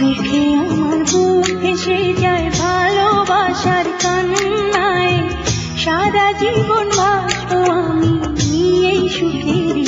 সুখে আমার বুক এসে যায় ভালোবাসার কান্নায়। সারা জীবন বাসবো আমি এই সুখের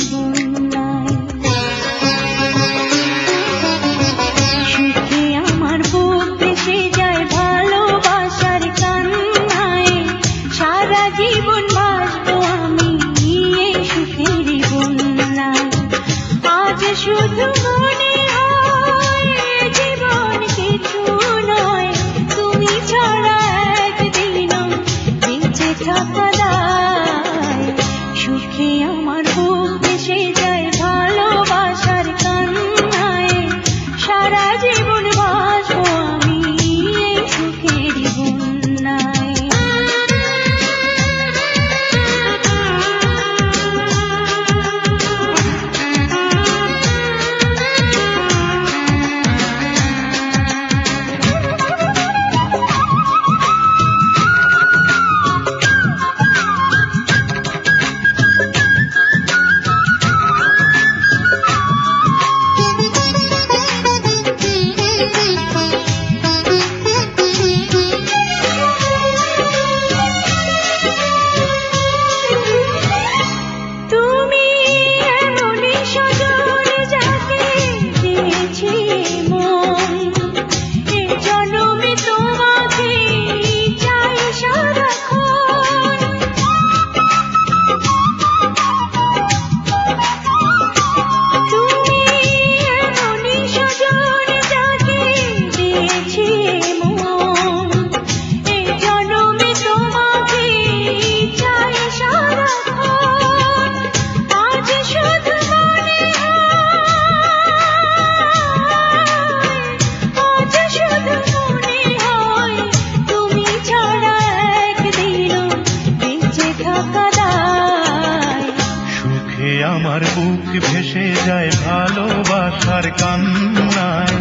আমার বুক ভেসে যায় ভালোবাসার কান্নায়।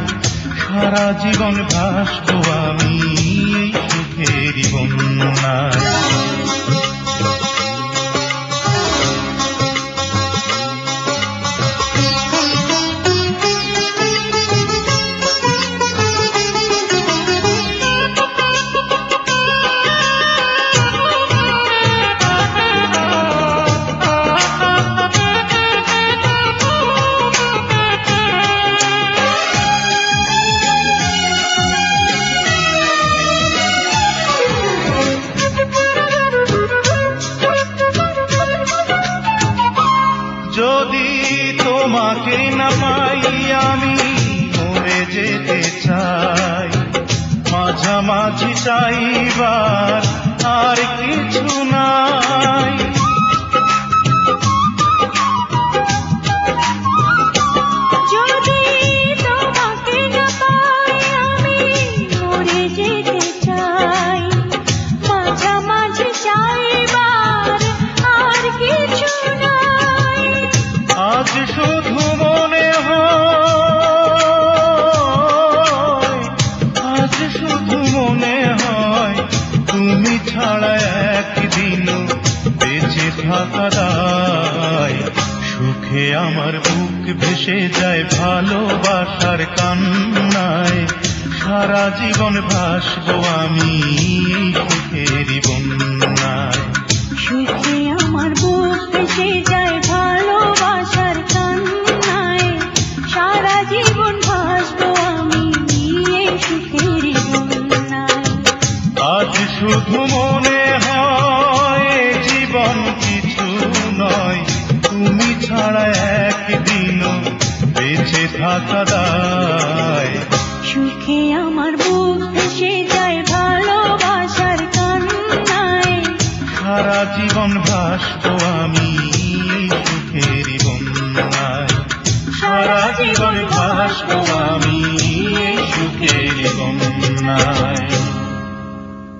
সারা জীবন ভাস ভাই আমি মরে যেতে চাই। মাঝামাঝি চাইবার আর কিছু ছাড়া একদিন বেঁচে থাকারায়। সুখে আমার বুক ভেসে যায় ভালোবাসার কান্নায়। সারা জীবন ভাসবো আমি সুখেরই বন্যায়। সুখে আমার বুক ভেসে মনে হয় জীবন কিছু নয়। তুমি ছাড়া একদিন বেঁচে থাকা দায় সুখে আমার বুক ভেসে যায় ভালোবাসার কান্নায়। সারা জীবন ভাসবো আমি সুখের বন্যায়। সারা জীবন ভাসবো